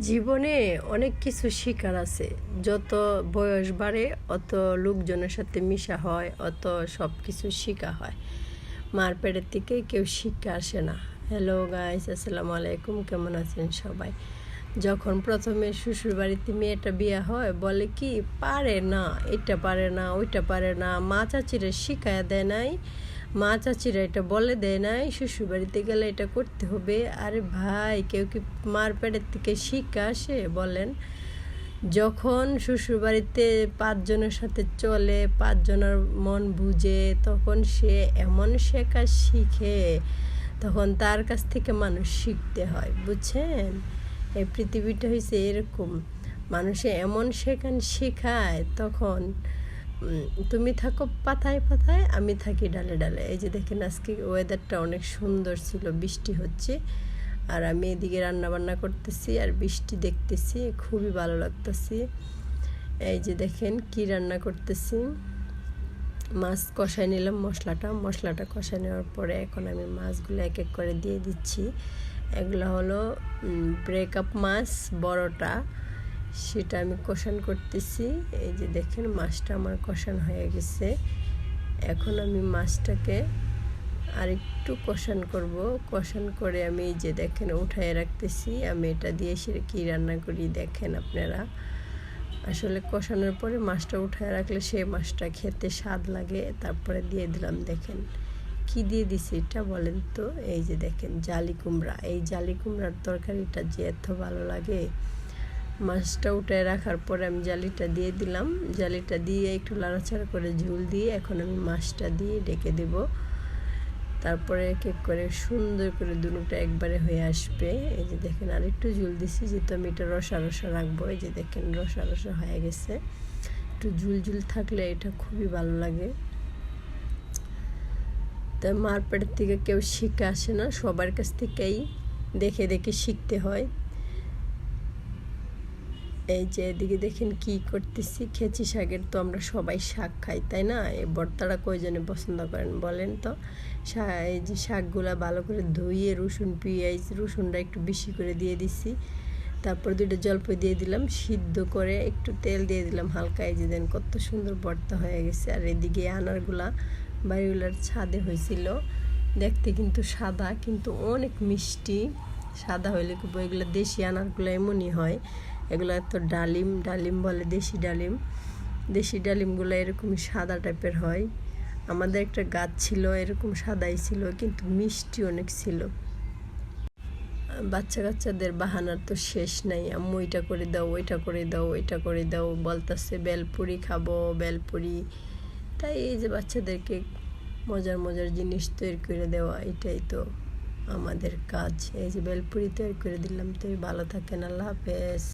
জীবনে অনেক কিছু শিকার আছে। যত বয়স বাড়ে, অত লোকজনের সাথে মিশা হয়, অত সব কিছু শিখা হয়। মার পেটের থেকে কেউ শিক্ষা আসে না। হ্যালো গাইস আসসালামু আলাইকুম, কেমন আছেন সবাই? যখন প্রথমে শ্বশুর বাড়িতে মেয়েটা বিয়ে হয়, বলে কি, পারে না, এটা পারে না, ওইটা পারে না। মা চাচিরা শিখায় দেয় নাই। মা চাচিরা এটা বলে দেয় নাই শ্বশুর বাড়িতে গেলে এটা করতে হবে। আরে ভাই, কেউ কি মার পেটের থেকে শিক্ষা আসে? বলেন। যখন শ্বশুর বাড়িতে পাঁচজনের সাথে চলে, পাঁচজনের মন বুঝে, তখন সে এমন শেখা শিখে, তখন তার কাছ থেকে মানুষ শিখতে হয়, বুঝছেন? এই পৃথিবীটা হয়েছে এরকম। মানুষে এমন শেখান শেখায়, তখন তুমি থাকো পাতায় পাতায়, আমি থাকি ডালে ডালে। এই যে দেখেন আজকে ওয়েদারটা অনেক সুন্দর ছিল, বৃষ্টি হচ্ছে। আর আমি এদিকে রান্না বান্না করতেছি আর বৃষ্টি দেখতেছি, খুবই ভালো লাগতেছি। এই যে দেখেন কি রান্না করতেছি। মাছ কষাই নিলাম মশলাটা। মশলাটা কষাই নেওয়ার পরে এখন আমি মাছগুলো এক এক করে দিয়ে দিচ্ছি। এগুলো হলো ব্রেকআপ মাছ, বড়টা সেটা আমি কষান করতেছি। এই যে দেখেন মাছটা আমার কষান হয়ে গেছে। এখন আমি মাছটাকে আর একটু কষান করব। কষান করে আমি এই যে দেখেন উঠায় রাখতেছি। আমি এটা দিয়ে সে কী রান্না করি দেখেন আপনারা। আসলে কষানোর পরে মাছটা উঠায় রাখলে সেই মাছটা খেতে স্বাদ লাগে। তারপরে দিয়ে দিলাম দেখেন। কি দিয়ে দিছি এটা বলেন তো? এই যে দেখেন জালি কুমড়া। এই জালি কুমড়ার তরকারিটা যে এত ভালো লাগে। মাছটা উঠে রাখার পরে আমি জালিটা দিয়ে দিলাম। জালিটা দিয়ে একটু লাড়াচাড়া করে ঝুল দিয়ে এখন আমি মাছটা দিয়ে ডেকে দেব। তারপরে এক এক করে সুন্দর করে দুটোটা একবারে হয়ে আসবে। এই যে দেখেন আর একটু ঝুল দিছি, যেহেতু আমি এটা রসা রসা রাখব। এই যে দেখেন রসা রসা হয়ে গেছে। একটু ঝুল ঝুল থাকলে এটা খুবই ভালো লাগে। তা মার পেটের থেকে কেউ শিখে আসে না, সবার কাছ থেকেই দেখে দেখে শিখতে হয়। এই যে এদিকে দেখেন কি করতেছি, খেচি শাকের তো আমরা সবাই শাক খাই, তাই না? এই বর্তারা কয়জনে পছন্দ করেন বলেন তো? এই যে শাকগুলা ভালো করে ধুইয়ে রসুন, পেঁয়াজ, রসুনটা একটু বেশি করে দিয়ে দিছি। তারপর দুটো জলপ দিয়ে দিলাম, সিদ্ধ করে একটু তেল দিয়ে দিলাম হালকা। এই যে দেন কত সুন্দর ভর্তা হয়ে গেছে। আর এদিকে আনারগুলা বাড়িগুলার ছাদে হয়েছিল। দেখতে কিন্তু সাদা, কিন্তু অনেক মিষ্টি। সাদা হইলে এগুলো দেশি আনারগুলো এমনই হয়। এগুলো তো ডালিম ডালিম বলে দেশি ডালিম। দেশি ডালিমগুলো এরকম সাদা টাইপের হয়। আমাদের একটা গাছ ছিল, এরকম সাদাই ছিল, কিন্তু মিষ্টি অনেক ছিল। বাচ্চা কাচ্চাদের বাহানার তো শেষ নাই। আম্মু এটা করে দাও, ওইটা করে দাও, ওইটা করে দাও, বলতেছে, বেলপুরি খাব, বেলপুরি। তাই এই যে বাচ্চাদেরকে মজার মজার জিনিস তৈরি করে দেওয়া, এটাই তো আমাদের কাজ। এই যে বেলপুরি তৈরি করে দিলাম তো ভালো থাকেন, আল্লাহ হাফেজ।